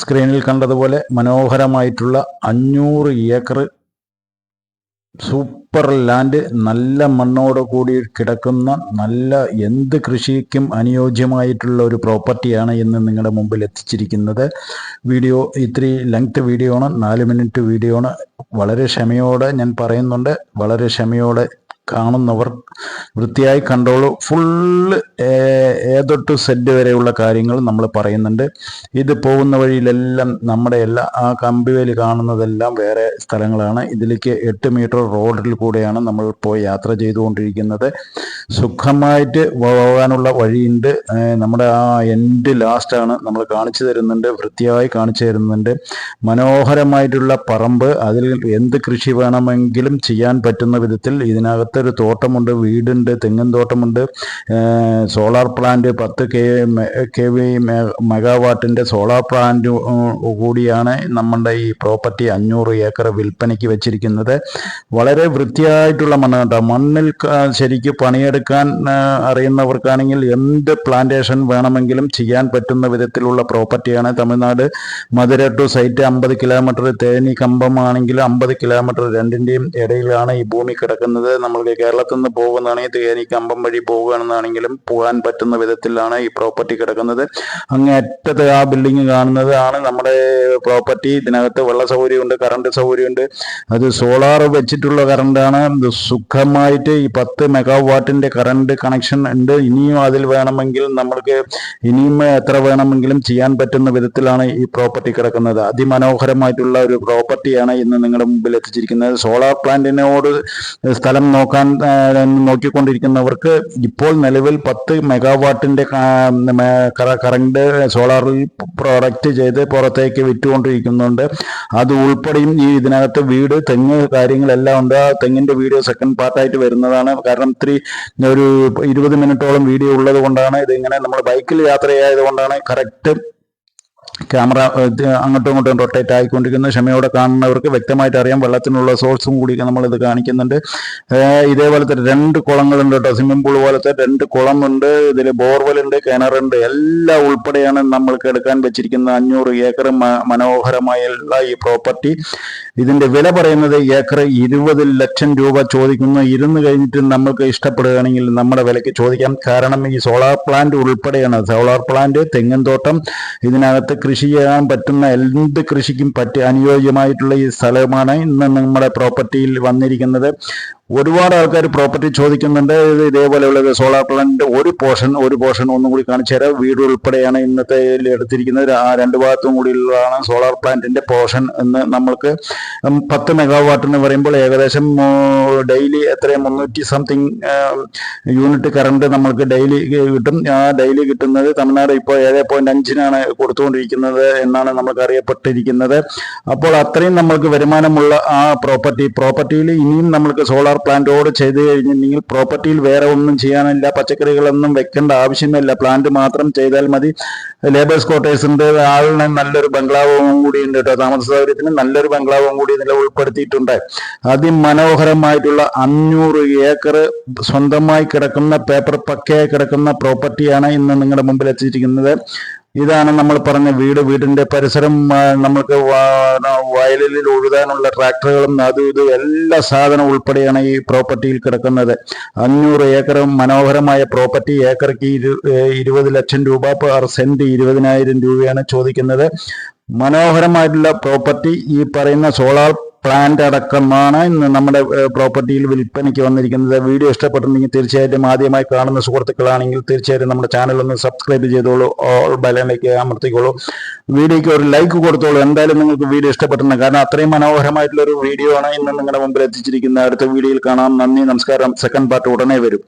സ്ക്രീനിൽ കണ്ടതുപോലെ മനോഹരമായിട്ടുള്ള അഞ്ഞൂറ് ഏക്കർ സൂപ്പർ ലാൻഡ് നല്ല മണ്ണോട് കൂടി കിടക്കുന്ന നല്ല എന്ത് കൃഷിക്കും അനുയോജ്യമായിട്ടുള്ള ഒരു പ്രോപ്പർട്ടിയാണ് ഇന്ന് നിങ്ങളുടെ മുമ്പിൽ എത്തിച്ചിരിക്കുന്നത്. വീഡിയോ ഇത്തിരി ലെങ്ത് വീഡിയോ ആണ് നാല് മിനിറ്റ് വീഡിയോ ആണ്. വളരെ ക്ഷമയോടെ ഞാൻ പറയുന്നുണ്ട് വളരെ ക്ഷമയോടെ കാണുന്നവർ വൃത്തിയായി കണ്ടോളൂ ഫുള്ള് ഏതൊട്ട് സെഡ് വരെയുള്ള കാര്യങ്ങൾ നമ്മൾ പറയുന്നുണ്ട്. ഇത് പോകുന്ന വഴിയിലെല്ലാം നമ്മുടെ എല്ലാ ആ കമ്പിവേലി കാണുന്നതെല്ലാം വേറെ സ്ഥലങ്ങളാണ്. ഇതിലേക്ക് എട്ട് മീറ്റർ റോഡിൽ കൂടെയാണ് നമ്മൾ പോയി യാത്ര ചെയ്തുകൊണ്ടിരിക്കുന്നത്. സുഖമായിട്ട് പോകാനുള്ള വഴിയുണ്ട്. നമ്മുടെ ആ എൻഡ് ലാസ്റ്റാണ് നമ്മൾ കാണിച്ചു തരുന്നുണ്ട് വൃത്തിയായി കാണിച്ചു തരുന്നുണ്ട്. മനോഹരമായിട്ടുള്ള പറമ്പ് അതിൽ എന്ത് കൃഷി വേണമെങ്കിലും ചെയ്യാൻ പറ്റുന്ന വിധത്തിൽ ഇതിനകത്തൊരു തോട്ടമുണ്ട് വീടുണ്ട് തെങ്ങും തോട്ടമുണ്ട്. സോളാർ പ്ലാന്റ് പത്ത് കെ കെ വി മെഗാവാട്ടിന്റെ സോളാർ പ്ലാന്റ് കൂടിയാണ് നമ്മുടെ ഈ പ്രോപ്പർട്ടി അഞ്ഞൂറ് ഏക്കർ വിൽപ്പനയ്ക്ക് വെച്ചിരിക്കുന്നത്. വളരെ വൃത്തിയായിട്ടുള്ള മണ്ണ് കേട്ടോ. മണ്ണിൽ ശരിക്കും പണിയെടുക്കാൻ ആ, അറിയുന്നവർക്കാണെങ്കിൽ എന്ത് പ്ലാന്റേഷൻ വേണമെങ്കിലും ചെയ്യാൻ പറ്റുന്ന വിധത്തിലുള്ള പ്രോപ്പർട്ടിയാണ് തമിഴ്നാട്. മധുര ടു സൈറ്റ് അമ്പത് കിലോമീറ്റർ തേനി കമ്പമാണെങ്കിൽ അമ്പത് കിലോമീറ്റർ രണ്ടിന്റെയും ഇടയിലാണ് ഈ ഭൂമി കിടക്കുന്നത്. നമ്മൾക്ക് കേരളത്തിൽ നിന്ന് പോകുന്നതാണെങ്കിൽ തേനി കമ്പം വഴി പോകുകയാണെന്നാണെങ്കിലും പോകാൻ പറ്റുന്ന വിധത്തിലാണ് ഈ പ്രോപ്പർട്ടി കിടക്കുന്നത്. അങ്ങേ അറ്റത്ത് ആ ബിൽഡിംഗ് കാണുന്നതാണ് നമ്മുടെ പ്രോപ്പർട്ടി ഇതിനകത്ത് വെള്ള സൗകര്യമുണ്ട് കറണ്ട് സൗകര്യമുണ്ട്. അത് സോളാർ വെച്ചിട്ടുള്ള കറണ്ടാണ് സുഖമായിട്ട് ഈ പത്ത് മെഗാവാട്ടിന്റെ കറണ്ട് കണക്ഷൻ ഉണ്ട്. ഇനിയും അതിൽ വേണമെങ്കിൽ നമ്മൾക്ക് ഇനിയും എത്ര വേണമെങ്കിലും ചെയ്യാൻ പറ്റുന്ന വിധത്തിലാണ് ഈ പ്രോപ്പർട്ടി കിടക്കുന്നത്. അതിമനോഹരമായിട്ടുള്ള ഒരു പ്രോപ്പർട്ടിയാണ് ഇന്ന് നിങ്ങളുടെ മുമ്പിൽ എത്തിച്ചിരിക്കുന്നത്. സോളാർ പ്ലാന്റിനോട് സ്ഥലം നോക്കാൻ നോക്കിക്കൊണ്ടിരിക്കുന്നവർക്ക് ഇപ്പോൾ നിലവിൽ പത്ത് മെഗാവാട്ടിന്റെ കറണ്ട് സോളാറിൽ പ്രൊഡക്റ്റ് ചെയ്ത് പുറത്തേക്ക് വിറ്റുകൊണ്ടിരിക്കുന്നുണ്ട്. അത് ഉൾപ്പെടെയും ഈ ഇതിനകത്ത് വീട് തെങ്ങ് കാര്യങ്ങളെല്ലാം ഉണ്ട്. ആ തെങ്ങിന്റെ വീഡിയോ സെക്കൻഡ് പാർട്ടായിട്ട് വരുന്നതാണ്. കാരണം ഇത്തിരി ഒരു ഇരുപത് മിനിറ്റോളം വീഡിയോ ഉള്ളത് കൊണ്ടാണ് ഇതിങ്ങനെ നമ്മൾ ബൈക്കിൽ യാത്ര ചെയ്തത് കൊണ്ടാണ് കറക്റ്റ് ക്യാമറ അങ്ങോട്ടും ഇങ്ങോട്ടും റൊട്ടേറ്റ് ആയിക്കൊണ്ടിരിക്കുന്ന. ക്ഷമയോടെ കാണുന്നവർക്ക് വ്യക്തമായിട്ട് അറിയാം. വെള്ളത്തിനുള്ള സോഴ്സും കൂടി നമ്മൾ ഇത് കാണിക്കുന്നുണ്ട്. ഇതേപോലത്തെ രണ്ട് കുളങ്ങളുണ്ട് കേട്ടോ. സ്വിമ്മിംഗ് പൂൾ പോലത്തെ രണ്ട് കുളമുണ്ട്. ഇതിൽ ബോർവെല്ലുണ്ട് കിണറുണ്ട് എല്ലാം ഉൾപ്പെടെയാണ് നമ്മൾക്ക് എടുക്കാൻ വെച്ചിരിക്കുന്ന അഞ്ഞൂറ് ഏക്കർ മനോഹരമായുള്ള ഈ പ്രോപ്പർട്ടി ഇതിന്റെ വില പറയുന്നത് ഏക്കർ ഇരുപത് ലക്ഷം രൂപ ചോദിക്കുന്നു. ഇരുന്ന് കഴിഞ്ഞിട്ട് നമ്മൾക്ക് ഇഷ്ടപ്പെടുകയാണെങ്കിൽ നമ്മുടെ വിലയ്ക്ക് ചോദിക്കാം. കാരണം ഈ സോളാർ പ്ലാന്റ് ഉൾപ്പെടെയാണ്. സോളാർ പ്ലാന്റ് തെങ്ങിൻ തോട്ടം ഇതിനകത്ത് കൃഷി ചെയ്യാൻ പറ്റുന്ന എന്ത് കൃഷിക്കും പറ്റി അനുയോജ്യമായിട്ടുള്ള ഈ സ്ഥലമാണ് ഇന്ന് നമ്മുടെ പ്രോപ്പർട്ടിയിൽ വന്നിരിക്കുന്നത്. ഒരുപാട് ആൾക്കാർ പ്രോപ്പർട്ടി ചോദിക്കുന്നുണ്ട്. ഇത് ഇതേപോലെയുള്ളത് സോളാർ പ്ലാന്റ് ഒരു പോർഷൻ ഒരു പോർഷൻ ഒന്നും കൂടി കാണിച്ചു തരാം. വീട് ഉൾപ്പെടെയാണ് ഇന്നത്തെ എടുത്തിരിക്കുന്നത്. ആ രണ്ട് ഭാഗത്തും കൂടിയുള്ളതാണ് സോളാർ പ്ലാന്റിന്റെ പോർഷൻ എന്ന് നമ്മൾക്ക് പത്ത് മെഗാവാട്ട് പറയുമ്പോൾ ഏകദേശം ഡെയിലി എത്രയും? മുന്നൂറ്റി സംതിങ് യൂണിറ്റ് കറണ്ട് നമ്മൾക്ക് ഡെയിലി കിട്ടും. ആ ഡെയിലി കിട്ടുന്നത് തമിഴ്നാട് ഇപ്പോൾ ഏഴ് പോയിന്റ് അഞ്ചിനാണ് കൊടുത്തുകൊണ്ടിരിക്കുന്നത് എന്നാണ് നമുക്ക് അറിയപ്പെട്ടിരിക്കുന്നത്. അപ്പോൾ അത്രയും നമ്മൾക്ക് വരുമാനമുള്ള ആ പ്രോപ്പർട്ടി പ്രോപ്പർട്ടിയിൽ ഇനിയും നമ്മൾക്ക് സോളാർ പ്ലാന്റോട് ചെയ്ത് കഴിഞ്ഞിട്ടുണ്ടെങ്കിൽ പ്രോപ്പർട്ടിയിൽ വേറെ ഒന്നും ചെയ്യാനില്ല പച്ചക്കറികളൊന്നും വെക്കേണ്ട ആവശ്യമില്ല പ്ലാന്റ് മാത്രം ചെയ്താൽ മതി. ലേബേഴ്സ് ക്വാർട്ടേഴ്സ് ഉണ്ട്. ആളിന് നല്ലൊരു ബംഗ്ലാവും കൂടി ഉണ്ട് കേട്ടോ. താമസ സൗകര്യത്തിന് നല്ലൊരു ബംഗ്ലാവും കൂടി ഇതിൽ ഉൾപ്പെടുത്തിയിട്ടുണ്ട്. അതിമനോഹരമായിട്ടുള്ള അഞ്ഞൂറ് ഏക്കർ സ്വന്തമായി കിടക്കുന്ന പേപ്പർ പക്കയായി കിടക്കുന്ന പ്രോപ്പർട്ടിയാണ് ഇന്ന് നിങ്ങളുടെ മുമ്പിൽ എത്തിച്ചിരിക്കുന്നത് ഇതാണ് നമ്മൾ പറഞ്ഞ വീട്. വീടിന്റെ പരിസരം നമ്മൾക്ക് വയലിൽ ഒഴുകാനുള്ള ട്രാക്ടറുകളും അതും ഇതും എല്ലാ സാധനവും ഉൾപ്പെടെയാണ് ഈ പ്രോപ്പർട്ടിയിൽ കിടക്കുന്നത്. അഞ്ഞൂറ് ഏക്കർ മനോഹരമായ പ്രോപ്പർട്ടി. ഏക്കർക്ക് ഇരു ഇരുപത് ലക്ഷം രൂപ പെർ സെന്റ് ഇരുപതിനായിരം രൂപയാണ് ചോദിക്കുന്നത്. മനോഹരമായിട്ടുള്ള പ്രോപ്പർട്ടി. ഈ പറയുന്ന സോളാർ പ്ലാന്റ് അടക്കമാണ് ഇന്ന് നമ്മുടെ പ്രോപ്പർട്ടിയിൽ വിൽപ്പനയ്ക്ക് വന്നിരിക്കുന്നത്. വീഡിയോ ഇഷ്ടപ്പെട്ടിട്ടുണ്ടെങ്കിൽ തീർച്ചയായിട്ടും ആദ്യമായി കാണുന്ന സുഹൃത്തുക്കളാണെങ്കിൽ തീർച്ചയായിട്ടും നമ്മുടെ ചാനൽ ഒന്ന് സബ്സ്ക്രൈബ് ചെയ്തോളൂ. ഓൾ ബലനിലേക്ക് അമർത്തിക്കോളൂ. വീഡിയോയ്ക്ക് ഒരു ലൈക്ക് കൊടുത്തോളൂ. എന്തായാലും നിങ്ങൾക്ക് വീഡിയോ ഇഷ്ടപ്പെട്ടിട്ടുണ്ട്. കാരണം അത്രയും മനോഹരമായിട്ടുള്ള ഒരു വീഡിയോ ആണ് ഇന്ന് നിങ്ങളുടെ മുമ്പിൽ എത്തിച്ചിരിക്കുന്നത്. അടുത്ത വീഡിയോയിൽ കാണാം. നന്ദി നമസ്കാരം. സെക്കൻഡ് പാർട്ട് ഉടനെ വരും.